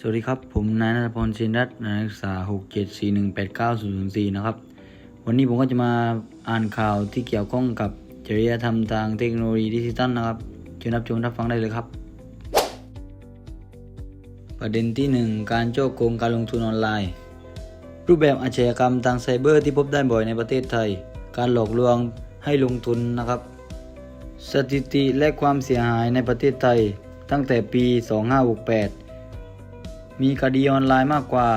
สวัสดีครับ ผมนายนัทพรชินรัตน์นักศึกษา 674189004 นะครับ วันนี้ผมก็จะมาอ่านข่าวที่เกี่ยวข้องกับจริยธรรมทางเทคโนโลยีดิจิทัลนะครับเชิญรับชมรับฟังได้เลยครับ ประเด็นที่ 1 การโจโกงการลงทุนออนไลน์ รูปแบบอาชญากรรมทางไซเบอร์ที่พบได้บ่อยในประเทศไทย การหลอกลวงให้ลงทุนนะครับ สถิติและความเสียหายในประเทศไทย ตั้งแต่ปี 2568 มีคดีออนไลน์มากกว่า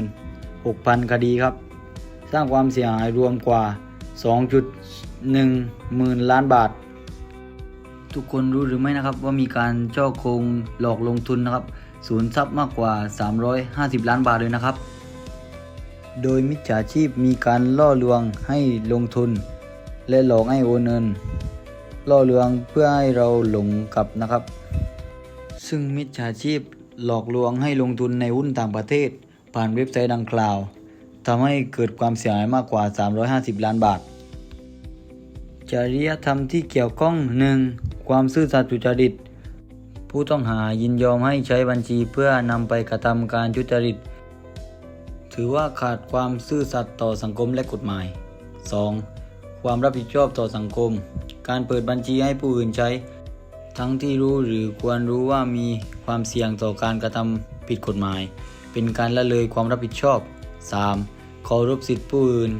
246,000 คดีครับ สร้างความเสียหายรวมกว่า 2.1หมื่นล้านบาท ทุกคนรู้หรือไม่นะครับว่ามีการช่อโกงหลอกลงทุนนะครับสูญทรัพย์มากกว่า 350 ล้านบาทเลยนะครับ โดยมิจฉาชีพมีการล่อลวงให้ลงทุน และหลอกให้โอนเงิน ล่อลวงเพื่อให้เราหลงกลับนะครับ ซึ่งมิจฉาชีพ หลอกลวงให้ลงทุนในหุ้นต่างประเทศ ผ่านเว็บไซต์ดังกล่าวทำให้เกิดความเสียหายมากกว่า 350 ล้านบาท จริยธรรมที่เกี่ยวข้อง 1. ความซื่อสัตย์สุจริต ผู้ต้องหายินยอมให้ใช้บัญชีเพื่อนำไปกระทำการทุจริต ถือว่าขาดความซื่อสัตย์ต่อสังคมและกฎหมาย 2. ความรับผิดชอบต่อสังคม การเปิดบัญชีให้ผู้อื่นใช้ ทั้งที่รู้หรือควรรู้ว่ามีความเสี่ยงต่อการกระทำผิดกฎหมาย เป็นการละเลยความรับผิดชอบ 3. เคารพสิทธิผู้อื่น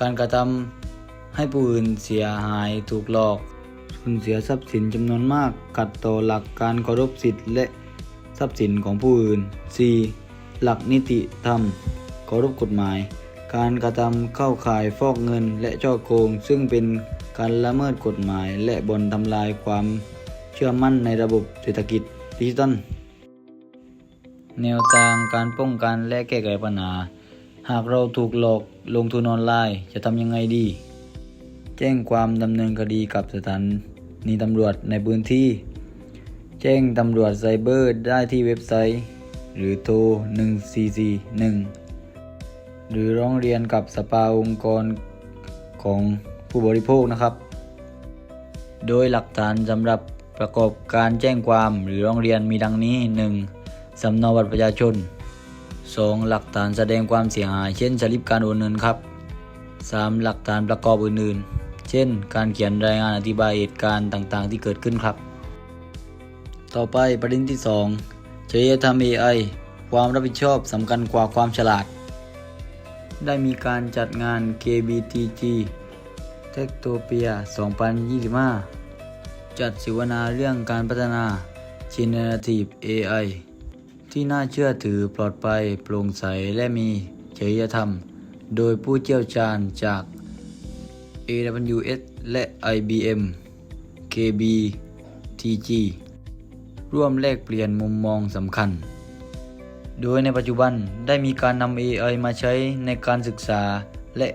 การกระทำให้ผู้อื่นเสียหายถูกหลอกสูญเสียทรัพย์สินจำนวนมากขัดต่อหลักการเคารพสิทธิและทรัพย์สินของผู้อื่น 4. หลักนิติธรรมเคารพกฎหมาย การกระทำเข้าข่ายฟอกเงินและช่อโกง ซึ่งเป็นการละเมิดกฎหมายและบ่อนทำลายความ ชื่อมั่นในระบบเศรษฐกิจดิจิทัล แนวทางการป้องกันและแก้ไขปัญหา หากเราถูกหลอกลงทุนออนไลน์จะทำยังไงดี แจ้งความดำเนินคดีกับสถานีตำรวจในพื้นที่ แจ้งตำรวจไซเบอร์ได้ที่เว็บไซต์ หรือโทร 1441 หรือร้องเรียนกับสภาองค์กรของผู้บริโภคนะครับ โดยหลักฐานสำหรับ ประกอบการแจ้งความหรือร้องเรียนมีดังนี้ 1. สำเนาบัตรประชาชน 2. หลักฐานแสดงความเสียหาย เช่นสลิปการโอนเงินครับ 3. หลักฐานประกอบอื่นๆ เช่น การเขียนรายงานอธิบายเหตุการณ์ต่างๆ ที่เกิดขึ้นครับ ต่อไปประเด็นที่ 2จริยธรรม AI ความรับผิดชอบสำคัญกว่าความฉลาด ได้มีการจัดงาน KBTG t e c h t o p i a 2025 จัดเสวนาเรื่องการพัฒนา Generative AI ที่น่าเชื่อถือปลอดภัยโปร่งใสและมีจริยธรรม โดยผู้เชี่ยวชาญจาก AWS และ IBM KBTG ร่วมแลกเปลี่ยนมุมมองสำคัญ โดยในปัจจุบันได้มีการนำ AI มาใช้ในการศึกษาและ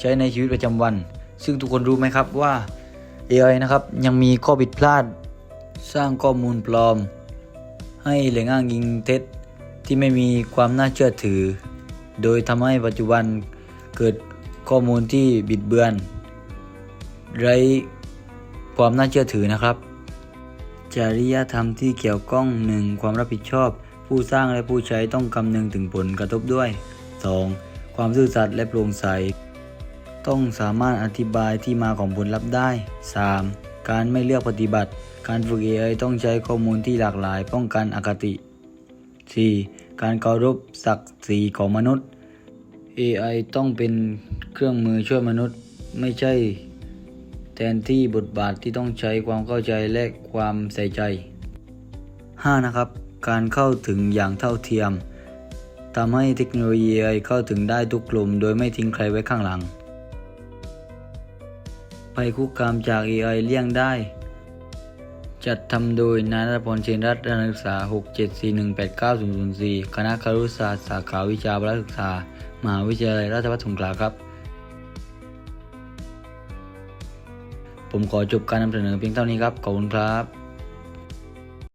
ใช้ในชีวิตประจำวัน ซึ่งทุกคนรู้ไหมครับว่า AI นะครับ ยังมีข้อผิดพลาด สร้างข้อมูลปลอม ให้แหล่งอ้างอิงเท็จที่ไม่มีความน่าเชื่อถือ โดยทำให้ปัจจุบันเกิดข้อมูลที่บิดเบือน ไร้ความน่าเชื่อถือนะครับ จริยธรรมที่เกี่ยวข้อง 1. ความรับผิดชอบ ผู้สร้างและผู้ใช้ต้องคำนึงถึงผลกระทบด้วย 2. ความซื่อสัตย์และโปร่งใส ต้องสามารถอธิบายที่มาของผลลัพธ์ได้ 3. การไม่เลือกปฏิบัติ การฝึก AI ต้องใช้ข้อมูลที่หลากหลาย ป้องกันอคติ 4. การเคารพศักดิ์ศรีของมนุษย์ AI ต้องเป็นเครื่องมือช่วยมนุษย์ ไม่ใช่ แทนที่บทบาทที่ต้องใช้ความเข้าใจและความใส่ใจ 5. นะครับ การเข้าถึงอย่างเท่าเทียมทำให้เทคโนโลยี AI เข้าถึงได้ทุกกลุ่ม โดยไม่ทิ้งใครไว้ข้างหลัง ภัยคุกคามจาก AI เลี่ยงได้ จัดทำโดยนายรัตพรเชนรัตน์นักศึกษา 674189004 คณะครุศาสตร์สาขาวิชาพละศึกษา มหาวิทยาลัยราชภัฏสงขลาครับ ผมขอจบการนำเสนอเพียงเท่านี้ครับ ขอบคุณครับ